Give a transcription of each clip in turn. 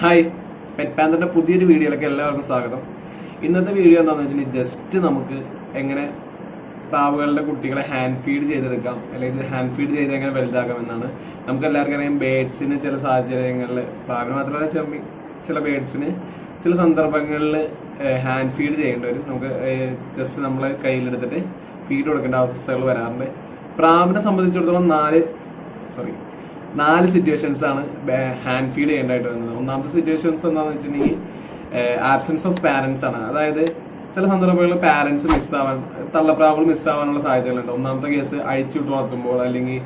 Hi pet പാന്തറിന്റെ പുതിയൊരു വീഡിയോയിലേക്ക് എല്ലാവർക്കും സ്വാഗതം. ഇന്നത്തെ വീഡിയോ എന്താണെന്ന് വെച്ചിട്ടുണ്ടെങ്കിൽ ജസ്റ്റ് നമുക്ക് എങ്ങനെ പ്രാവുകളുടെ കുട്ടികളെ ഹാൻഡ് ഫീഡ് ചെയ്തെടുക്കാം അല്ലെങ്കിൽ ഹാൻഡ് ഫീഡ് ചെയ്ത് എങ്ങനെ വലുതാക്കാം എന്നാണ്. നമുക്ക് എല്ലാവർക്കും അറിയാം ബേഡ്സിന് ചില സാഹചര്യങ്ങളിൽ പ്രാവിന് മാത്രമല്ല ചെമ്മി ചില ബേഡ്സിന് ചില സന്ദർഭങ്ങളിൽ ഹാൻഡ് ഫീഡ് ചെയ്യേണ്ടി വരും. നമുക്ക് ജസ്റ്റ് നമ്മളെ കയ്യിലെടുത്തിട്ട് ഫീഡ് കൊടുക്കേണ്ട അവസ്ഥകൾ വരാറുണ്ട്. പ്രാവിനെ സംബന്ധിച്ചിടത്തോളം നാല് സോറി നാല് സിറ്റുവേഷൻസ് ആണ് ഹാൻഡ് ഫീഡ് ചെയ്യേണ്ടതായിട്ട് വരുന്നത്. ഒന്നാമത്തെ സിറ്റുവേഷൻസ് എന്താണെന്ന് വെച്ചിട്ടുണ്ടെങ്കിൽ ആബ്സെൻസ് ഓഫ് പാരന്റ്സ് ആണ്. അതായത് ചില സന്ദർഭങ്ങളിൽ പാരന്റ്സ് മിസ്സാവാൻ തള്ളപ്രാവുകൾ മിസ്സാവാനുള്ള സാധ്യതകളുണ്ട്. ഒന്നാമത്തെ കേസ് അഴിച്ചിട്ട് വളർത്തുമ്പോൾ അല്ലെങ്കിൽ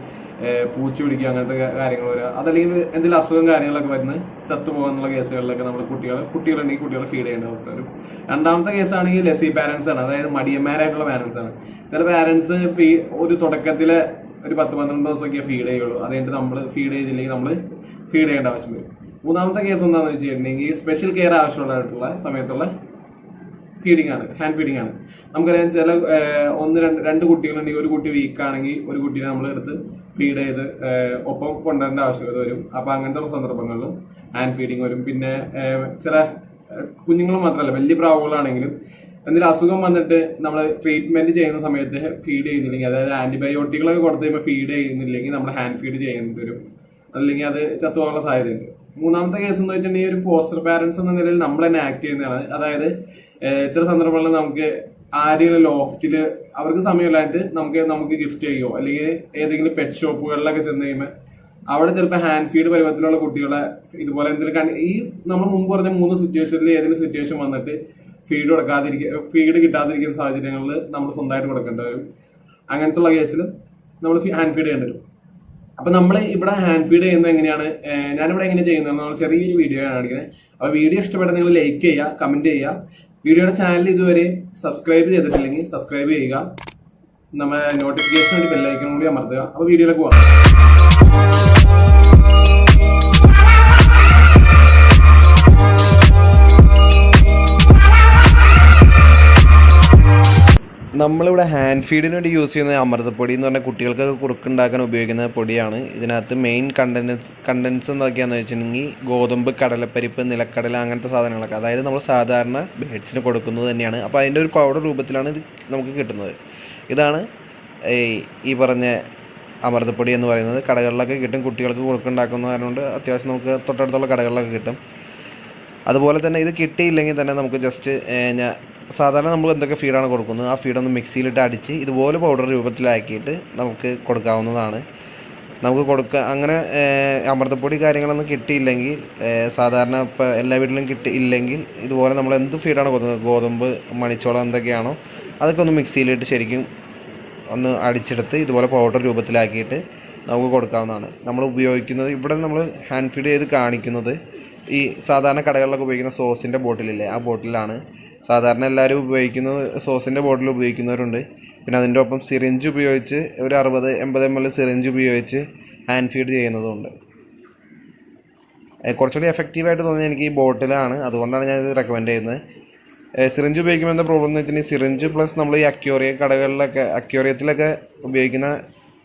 പൂച്ച പിടിക്കുക അങ്ങനത്തെ കാര്യങ്ങൾ വരിക. അതല്ലെങ്കിൽ എന്തെങ്കിലും അസുഖം കാര്യങ്ങളൊക്കെ വരുന്ന ചത്തുപോകാനുള്ള കേസുകളിലൊക്കെ നമ്മൾ കുട്ടികൾ കുട്ടികളുണ്ടെങ്കിൽ കുട്ടികളെ ഫീഡ് ചെയ്യേണ്ട അവസ്ഥ വരും. രണ്ടാമത്തെ കേസാണെങ്കിൽ ലെസി പാരന്റ്സ് ആണ്. അതായത് മടിയന്മാരായിട്ടുള്ള പാരന്റ്സ് ആണ്. ചില പാരന്റ്സ് ഫീ ഒരു തുടക്കത്തിലെ ഒരു പത്ത് പന്ത്രണ്ട് ദിവസമൊക്കെ ഫീഡ് ചെയ്യുള്ളൂ. അത് കഴിഞ്ഞിട്ട് നമ്മൾ ഫീഡ് ചെയ്തില്ലെങ്കിൽ നമ്മൾ ഫീഡ് ചെയ്യേണ്ട ആവശ്യം വരും. മൂന്നാമത്തെ കേസ് എന്താണെന്ന് വെച്ചിട്ടുണ്ടെങ്കിൽ സ്പെഷ്യൽ കെയർ ആവശ്യമുള്ളതായിട്ടുള്ള സമയത്തുള്ള ഫീഡിംഗ് ആണ് ഹാൻഡ് ഫീഡിംഗ് ആണ്. നമുക്കറിയാം ചില ഒന്ന് രണ്ട് രണ്ട് കുട്ടികളുണ്ടെങ്കിൽ ഒരു കുട്ടി വീക്ക് ആണെങ്കിൽ ഒരു കുട്ടിയെ നമ്മൾ എടുത്ത് ഫീഡ് ചെയ്ത് ഒപ്പം കൊണ്ടുവരേണ്ട ആവശ്യകത വരും. അപ്പൊ അങ്ങനത്തെ സന്ദർഭങ്ങളിലും ഹാൻഡ് ഫീഡിംഗ് വരും. പിന്നെ ചില കുഞ്ഞുങ്ങൾ മാത്രമല്ല വലിയ പ്രാവുകളാണെങ്കിലും എന്തെങ്കിലും അസുഖം വന്നിട്ട് നമ്മൾ ട്രീറ്റ്മെന്റ് ചെയ്യുന്ന സമയത്ത് ഫീഡ് ചെയ്യുന്നില്ലെങ്കിൽ അതായത് ആന്റിബയോട്ടിക്കുകളൊക്കെ കൊടുത്ത് കഴിയുമ്പോൾ ഫീഡ് ചെയ്യുന്നില്ലെങ്കിൽ നമ്മൾ ഹാൻഡ് ഫീഡ് ചെയ്യേണ്ടി വരും. അല്ലെങ്കിൽ അത് ചത്തുപോകാനുള്ള സാധ്യതയുണ്ട്. മൂന്നാമത്തെ കേസ് എന്ന് വെച്ചിട്ടുണ്ടെങ്കിൽ ഒരു പോസ്റ്റർ പാരൻസ് എന്ന നിലയിൽ നമ്മൾ തന്നെ ആക്ട് ചെയ്യുന്നതാണ്. അതായത് ചില സന്ദർഭങ്ങളിൽ നമുക്ക് ആരെങ്കിലും ലോഫ്റ്റിൽ അവർക്ക് സമയമില്ലായിട്ട് നമുക്ക് നമുക്ക് ഗിഫ്റ്റ് ചെയ്യോ അല്ലെങ്കിൽ ഏതെങ്കിലും പെറ്റ് ഷോപ്പുകളിലൊക്കെ ചെന്ന് കഴിയുമ്പോൾ അവിടെ ചിലപ്പോൾ ഹാൻഡ് ഫീഡ് പരുവത്തിലുള്ള കുട്ടികളെ ഇതുപോലെ എന്തെങ്കിലും ഈ നമ്മൾ മുമ്പ് പറഞ്ഞ മൂന്ന് സിറ്റുവേഷനിൽ ഏതെങ്കിലും സിറ്റുവേഷൻ വന്നിട്ട് ഫീഡ് കൊടുക്കാതിരിക്കുക ഫീഡ് കിട്ടാതിരിക്കുന്ന സാഹചര്യങ്ങളിൽ നമ്മൾ സ്വന്തമായിട്ട് കൊടുക്കേണ്ടി വരും. അങ്ങനത്തുള്ള കേസിൽ നമ്മൾ ഹാൻഡ് ഫീഡ് ചെയ്യേണ്ടി വരും. അപ്പം നമ്മൾ ഇവിടെ ഹാൻഡ് ഫീഡ് ചെയ്യുന്നത് എങ്ങനെയാണ്? ഞാനിവിടെ എങ്ങനെ ചെയ്യുന്നത്? നമ്മൾ ചെറിയൊരു വീഡിയോ ആണ് കാണിക്കുന്നത് അപ്പോൾ വീഡിയോ ഇഷ്ടപ്പെട്ട നിങ്ങൾ ലൈക്ക് ചെയ്യുക കമന്റ് ചെയ്യുക. വീഡിയോയുടെ ചാനൽ ഇതുവരെ സബ്സ്ക്രൈബ് ചെയ്തിട്ടില്ലെങ്കിൽ സബ്സ്ക്രൈബ് ചെയ്യുക. നമ്മൾ നോട്ടിഫിക്കേഷൻ വേണ്ടി ബെല്ലൈക്കൺ കൂടി അമർത്തുക. അപ്പോൾ വീഡിയോയിലേക്ക് പോവാം നമ്മളിവിടെ ഹാൻഡ് ഫീഡിന് വേണ്ടി യൂസ് ചെയ്യുന്ന അമൃതപ്പൊടി എന്ന് പറഞ്ഞാൽ കുട്ടികൾക്കൊക്കെ കുറുക്കുണ്ടാക്കാൻ ഉപയോഗിക്കുന്ന പൊടിയാണ്. ഇതിനകത്ത് മെയിൻ കണ്ടൻസ് കണ്ടൻസ് എന്തൊക്കെയാണെന്ന് വെച്ചിട്ടുണ്ടെങ്കിൽ ഗോതമ്പ് കടലപ്പരിപ്പ് നിലക്കടല അങ്ങനത്തെ സാധനങ്ങളൊക്കെ. അതായത് നമ്മൾ സാധാരണ ബേഡ്സിന് കൊടുക്കുന്നത് തന്നെയാണ്. അപ്പോൾ അതിന്റെ ഒരു പൗഡർ രൂപത്തിലാണ് ഇത് നമുക്ക് കിട്ടുന്നത്. ഇതാണ് ഈ പറഞ്ഞ അമൃതപ്പൊടി എന്ന് പറയുന്നത്. കടകളിലൊക്കെ കിട്ടും. കുട്ടികൾക്ക് കുറുക്കുണ്ടാക്കുന്ന കാരണം അത്യാവശ്യം നമുക്ക് തൊട്ടടുത്തുള്ള കടകളിലൊക്കെ കിട്ടും. അതുപോലെ തന്നെ ഇത് കിട്ടിയില്ലെങ്കിൽ തന്നെ നമുക്ക് ജസ്റ്റ് ഞാൻ സാധാരണ നമ്മൾ എന്തൊക്കെ ഫീഡാണ് കൊടുക്കുന്നത്? ആ ഫീഡൊന്ന് മിക്സിയിലിട്ട് അടിച്ച് ഇതുപോലെ പൗഡർ രൂപത്തിലാക്കിയിട്ട് നമുക്ക് കൊടുക്കാവുന്നതാണ്. നമുക്ക് കൊടുക്കുക അങ്ങനെ അമൃതപ്പൊടി കാര്യങ്ങളൊന്നും കിട്ടിയില്ലെങ്കിൽ സാധാരണ ഇപ്പോൾ എല്ലാ വീട്ടിലും കിട്ടി ഇല്ലെങ്കിൽ ഇതുപോലെ നമ്മൾ എന്ത് ഫീഡാണ് കൊടുക്കുന്നത്? ഗോതമ്പ് മണിച്ചോളം എന്തൊക്കെയാണോ അതൊക്കെ ഒന്ന് മിക്സിയിലിട്ട് ശരിക്കും ഒന്ന് അടിച്ചെടുത്ത് ഇതുപോലെ പൗഡർ രൂപത്തിലാക്കിയിട്ട് നമുക്ക് കൊടുക്കാവുന്നതാണ്. നമ്മൾ ഉപയോഗിക്കുന്നത് ഇവിടെ നമ്മൾ ഹാൻഡ് ഫീഡ് ചെയ്ത് കാണിക്കുന്നത് ഈ സാധാരണ കടകളിലൊക്കെ ഉപയോഗിക്കുന്ന സോസിന്റെ ബോട്ടിലില്ലേ ആ ബോട്ടിലാണ് സാധാരണ എല്ലാവരും ഉപയോഗിക്കുന്ന സോസിന്റെ ബോട്ടിൽ ഉപയോഗിക്കുന്നവരുണ്ട്. പിന്നെ അതിന്റെ ഒപ്പം സിറിഞ്ച് ഉപയോഗിച്ച് ഒരു അറുപത് എൺപത് എം എൽ സിറിഞ്ച് ഉപയോഗിച്ച് ഹാൻഡ് ഫീഡ് ചെയ്യുന്നതുണ്ട് കുറച്ചുകൂടി എഫക്റ്റീവായിട്ട് തോന്നിയത് എനിക്ക് ഈ ബോട്ടിലാണ്. അതുകൊണ്ടാണ് ഞാനിത് റെക്കമെൻഡ് ചെയ്യുന്നത്. സിറിഞ്ച് ഉപയോഗിക്കുമ്പോൾ എന്താ പ്രോബ്ലം എന്ന് വെച്ചിട്ടുണ്ടെങ്കിൽ സിറിഞ്ച് പ്ലസ് നമ്മൾ ഈ അക്യൂറിയ കടകളിലൊക്കെ അക്യോറിയത്തിലൊക്കെ ഉപയോഗിക്കുന്ന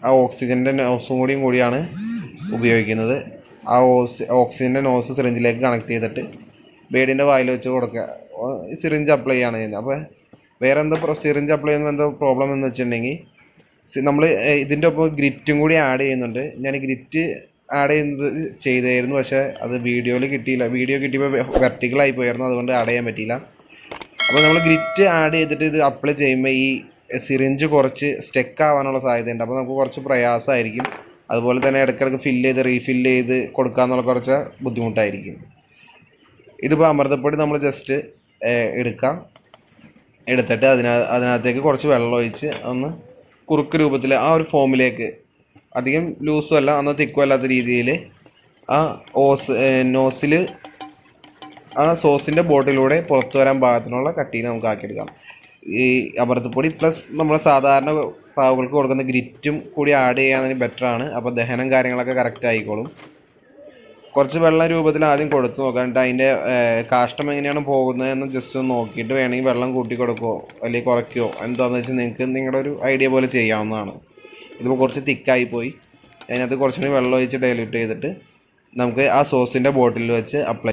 ആ ഓക്സിജന്റെ നോസും കൂടിയും കൂടിയാണ് ഉപയോഗിക്കുന്നത്. ആ ഓക്സിജന്റെ നോസ് സിറിഞ്ചിലേക്ക് കണക്ട് ചെയ്തിട്ട് ബേഡിന്റെ വായിൽ വെച്ച് കൊടുക്കുക. സിറിഞ്ച് അപ്ലൈ ചെയ്യാണ് ചെയ്യുന്നത്. അപ്പോൾ വേറെ എന്താ സിറിഞ്ച് അപ്ലൈ ചെയ്യുമ്പോൾ എന്തോ പ്രോബ്ലം എന്ന് വെച്ചിട്ടുണ്ടെങ്കിൽ നമ്മൾ ഇതിന്റെ ഒപ്പം ഗ്രിറ്റും കൂടി ആഡ് ചെയ്യുന്നുണ്ട്. ഞാൻ ഗ്രിറ്റ് ആഡ് ചെയ്യുന്നത് ചെയ്തായിരുന്നു പക്ഷേ അത് വീഡിയോയിൽ കിട്ടിയില്ല. വീഡിയോ കിട്ടിയപ്പോൾ വെർട്ടിക്കലായി പോയിരുന്നു. അതുകൊണ്ട് ആഡ് ചെയ്യാൻ പറ്റിയില്ല. അപ്പോൾ നമ്മൾ ഗ്രിറ്റ് ആഡ് ചെയ്തിട്ട് ഇത് അപ്ലൈ ചെയ്യുമ്പോൾ ഈ സിറിഞ്ച് കുറച്ച് സ്റ്റെക്ക് ആവാനുള്ള സാധ്യതയുണ്ട്. അപ്പോൾ നമുക്ക് കുറച്ച് പ്രയാസമായിരിക്കും. അതുപോലെ തന്നെ ഇടയ്ക്കിടയ്ക്ക് ഫില്ല് ചെയ്ത് റീഫില്ല് ചെയ്ത് കൊടുക്കാന്നുള്ള കുറച്ച് ബുദ്ധിമുട്ടായിരിക്കും. ഇതിപ്പോൾ അമൃതപ്പൊടി നമ്മൾ ജസ്റ്റ് എടുക്കാം. എടുത്തിട്ട് അതിന അതിനകത്തേക്ക് കുറച്ച് വെള്ളം ഒഴിച്ച് ഒന്ന് കുറുക്ക് രൂപത്തിൽ ആ ഒരു ഫോമിലേക്ക് അധികം ലൂസും അല്ല എന്നാൽ തിക്കും അല്ലാത്ത രീതിയിൽ ആ ഓസ് നോസിൽ ആ സോസിന്റെ ബോട്ടിലൂടെ പുറത്തു വരാൻ പാകത്തിനുള്ള കട്ടീനെ നമുക്ക് ആക്കിയെടുക്കാം. ഈ അമൃതപ്പൊടി പ്ലസ് നമ്മൾ സാധാരണ പാവുകൾക്ക് കൊടുക്കുന്ന ഗ്രിറ്റും കൂടി ആഡ് ചെയ്യാൻ ബെറ്ററാണ് അപ്പോൾ ദഹനം കാര്യങ്ങളൊക്കെ കറക്റ്റ് ആയിക്കോളും. കുറച്ച് വെള്ളം രൂപത്തിൽ ആദ്യം കൊടുത്തു നോക്കാം. എന്നിട്ട് അതിന്റെ കാഷ്ടം എങ്ങനെയാണ് പോകുന്നതെന്ന് ജസ്റ്റ് ഒന്ന് നോക്കിയിട്ട് വേണമെങ്കിൽ വെള്ളം കൂട്ടി കൊടുക്കുകയോ അല്ലെങ്കിൽ കുറയ്ക്കുകയോ എന്താണെന്ന് വെച്ചാൽ നിങ്ങൾക്ക് നിങ്ങളുടെ ഒരു ഐഡിയ പോലെ ചെയ്യാവുന്നതാണ്. ഇതിപ്പോൾ കുറച്ച് തിക്കായി പോയി. അതിനകത്ത് കുറച്ചുകൂടി വെള്ളം ഒഴിച്ച് ഡൈല്യൂട്ട് ചെയ്തിട്ട് നമുക്ക് ആ സോസിന്റെ ബോട്ടിൽ വെച്ച് അപ്ലൈ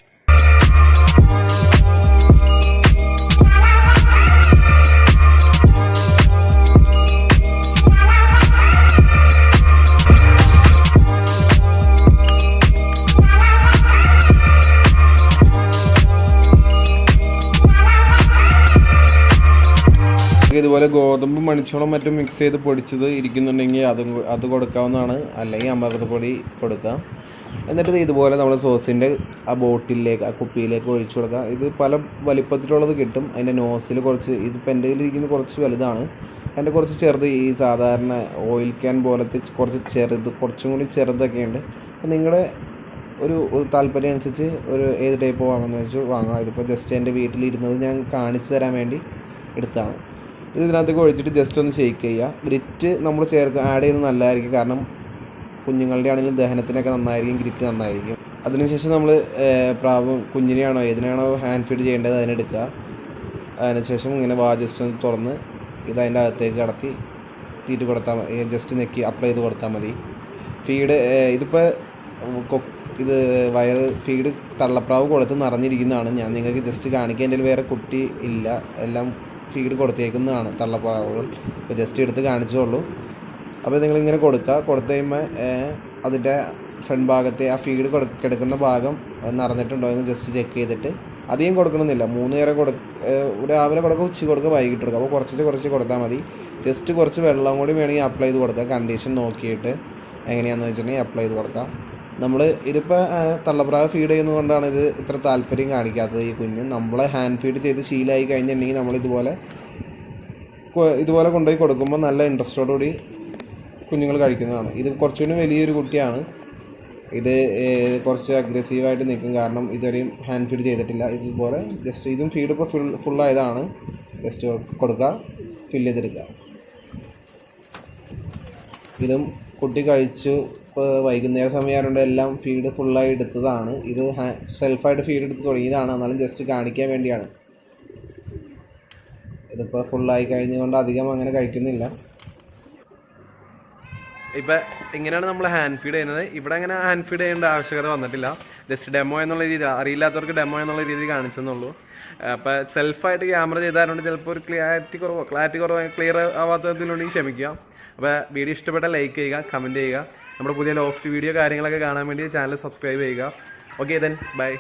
ഇതുപോലെ ഗോതമ്പ് മണിച്ചോളം മറ്റും മിക്സ് ചെയ്ത് പൊടിച്ചത് ഇരിക്കുന്നുണ്ടെങ്കിൽ അതും അത് കൊടുക്കാവുന്നതാണ്. അല്ലെങ്കിൽ അമൃതപ്പൊടി കൊടുക്കാം. എന്നിട്ട് ഇതുപോലെ നമ്മൾ സോസിന്റെ ആ ബോട്ടിലേക്ക് ആ കുപ്പിയിലേക്ക് ഒഴിച്ചു കൊടുക്കുക ഇത് പല വലിപ്പത്തിലുള്ളത് കിട്ടും. അതിന്റെ നോസിൽ കുറച്ച് ഇതിപ്പോൾ എന്റെ ഇരിക്കുന്ന കുറച്ച് വലുതാണ്. എന്റെ കുറച്ച് ചെറുത് ഈ സാധാരണ ഓയിൽ ക്യാൻ പോലത്തെ കുറച്ച് ചെറുത് കുറച്ചും കൂടി ചെറുതൊക്കെ ഉണ്ട്. അപ്പോൾ നിങ്ങളുടെ ഒരു താല്പര്യം അനുസരിച്ച് ഒരു ഏത് ടൈപ്പ് വാങ്ങുന്നത് വെച്ചാൽ വാങ്ങാം. ഇതിപ്പോൾ ജസ്റ്റ് എന്റെ വീട്ടിലിരുന്നത് ഞാൻ കാണിച്ചു തരാൻ വേണ്ടി എടുത്താണ് ഇത് ഇതിനകത്തേക്ക് ഒഴിച്ചിട്ട് ജസ്റ്റ് ഒന്ന് ഷെയ്ക്ക് ചെയ്യുക. ഗ്രിറ്റ് നമ്മൾ ചേർക്ക് ആഡ് ചെയ്യുന്നത് നല്ലതായിരിക്കും. കാരണം കുഞ്ഞുങ്ങളുടെ ആണെങ്കിലും ദഹനത്തിനൊക്കെ നന്നായിരിക്കും ഗ്രിറ്റ് നന്നായിരിക്കും. അതിനുശേഷം നമ്മൾ പ്രാവും കുഞ്ഞിനെയാണോ ഏതിനാണോ ഹാൻഡ് ഫീഡ് ചെയ്യേണ്ടത് അതിനെടുക്കുക അതിനുശേഷം ഇങ്ങനെ വാ ജസ്റ്റ് ഒന്ന് തുറന്ന് ഇത് അതിന്റെ അകത്തേക്ക് കടത്തി തീറ്റ് കൊടുത്താൽ ജസ്റ്റ് നെക്കി അപ്ലൈ ചെയ്ത് കൊടുത്താൽ മതി. ഫീഡ് ഇതിപ്പോൾ ഇത് വയറ് ഫീഡ് തള്ളപ്രാവ് കൊടുത്ത് നിറഞ്ഞിരിക്കുന്നതാണ്. ഞാൻ നിങ്ങൾക്ക് ജസ്റ്റ് കാണിക്കാൻ എന്റെ വേറെ കുട്ടി ഇല്ല. എല്ലാം ഫീഡ് കൊടുത്തേക്കുന്നതാണ് തള്ളപ്പാവകൾ. ഇപ്പോൾ ജസ്റ്റ് എടുത്ത് കാണിച്ചോളൂ. അപ്പോൾ നിങ്ങളിങ്ങനെ കൊടുക്കുക. കൊടുത്തു കഴിയുമ്പോൾ അതിന്റെ ഫ്രണ്ട് ഭാഗത്തെ ആ ഫീഡ് കൊടു കിടക്കുന്ന ഭാഗം നിറഞ്ഞിട്ടുണ്ടോ എന്ന് ജസ്റ്റ് ചെക്ക് ചെയ്തിട്ട്. അധികം കൊടുക്കണമെന്നില്ല മൂന്ന് നേരം കൊടു രാവിലെ കൊടുക്കുക ഉച്ച കൊടുക്കുക വൈകിട്ട് കൊടുക്കുക അപ്പോൾ കുറച്ച് കുറച്ച് കൊടുത്താൽ മതി. ജസ്റ്റ് കുറച്ച് വെള്ളം കൂടി വേണമെങ്കിൽ അപ്ലൈ ചെയ്ത് കൊടുക്കുക. കണ്ടീഷൻ നോക്കിയിട്ട് എങ്ങനെയാണെന്ന് വെച്ചിട്ടുണ്ടെങ്കിൽ അപ്ലൈ ചെയ്ത് കൊടുക്കുക. നമ്മൾ ഇതിപ്പോൾ തള്ളപ്രാവ് ഫീഡ് ചെയ്യുന്നതുകൊണ്ടാണ് ഇത് ഇത്ര താല്പര്യം കാണിക്കാത്തത്. ഈ കുഞ്ഞ് നമ്മളെ ഹാൻഡ് ഫീഡ് ചെയ്ത് ശീലമായി കഴിഞ്ഞിട്ടുണ്ടെങ്കിൽ നമ്മൾ ഇതുപോലെ ഇതുപോലെ കൊണ്ടുപോയി കൊടുക്കുമ്പോൾ നല്ല ഇൻട്രസ്റ്റോടുകൂടി കുഞ്ഞുങ്ങൾ കഴിക്കുന്നതാണ്. ഇത് കുറച്ചുകൂടി വലിയൊരു കുട്ടിയാണ്. ഇത് കുറച്ച് അഗ്രസീവായിട്ട് നിൽക്കും. കാരണം ഇതുവരെയും ഹാൻഡ് ഫീഡ് ചെയ്തിട്ടില്ല. ഇതുപോലെ ജസ്റ്റ് ഇതും ഫീഡ് ഇപ്പോൾ ഫുൾ ഫുള്ളായതാണ് ജസ്റ്റ് കൊടുക്കുക ഫില്ല് ചെയ്തെടുക്കുക ഇതും കുട്ടി കഴിച്ചു. ഇപ്പോൾ വൈകുന്നേര സമയമായതുകൊണ്ട് എല്ലാം ഫീഡ് ഫുള്ളായി എടുത്തതാണ്. ഇത് സെൽഫായിട്ട് ഫീഡ് എടുത്ത് തുടങ്ങിയതാണ്. എന്നാലും ജസ്റ്റ് കാണിക്കാൻ വേണ്ടിയാണ്. ഇതിപ്പോൾ ഫുള്ളായി കഴിഞ്ഞുകൊണ്ട് അധികം അങ്ങനെ കഴിക്കുന്നില്ല. ഇപ്പം ഇങ്ങനെയാണ് നമ്മൾ ഹാൻഡ് ഫീഡ് ചെയ്യുന്നത്. ഇവിടെ അങ്ങനെ ഹാൻഡ് ഫീഡ് ചെയ്യേണ്ട ആവശ്യകത വന്നിട്ടില്ല. ജസ്റ്റ് ഡെമോ എന്നുള്ള രീതി അറിയില്ലാത്തവർക്ക് ഡെമോ എന്നുള്ള രീതി കാണിച്ചെന്നുള്ളൂ. അപ്പോൾ സെൽഫായിട്ട് ക്യാമറ ചെയ്താലുണ്ട് ചിലപ്പോൾ ഒരു ക്ലാരിറ്റി കുറവോ ക്ലാരിറ്റി കുറവോ ക്ലിയർ ആവാത്തതിലുണ്ടെങ്കിൽ ക്ഷമിക്കുക അപ്പോൾ വീഡിയോ ഇഷ്ടപ്പെട്ട ലൈക്ക് ചെയ്യുക കമന്റ് ചെയ്യുക. നമ്മുടെ പുതിയ ലോഫ്റ്റ് വീഡിയോ കാര്യങ്ങളൊക്കെ കാണാൻ വേണ്ടി ചാനൽ സബ്സ്ക്രൈബ് ചെയ്യുക. Okay then bye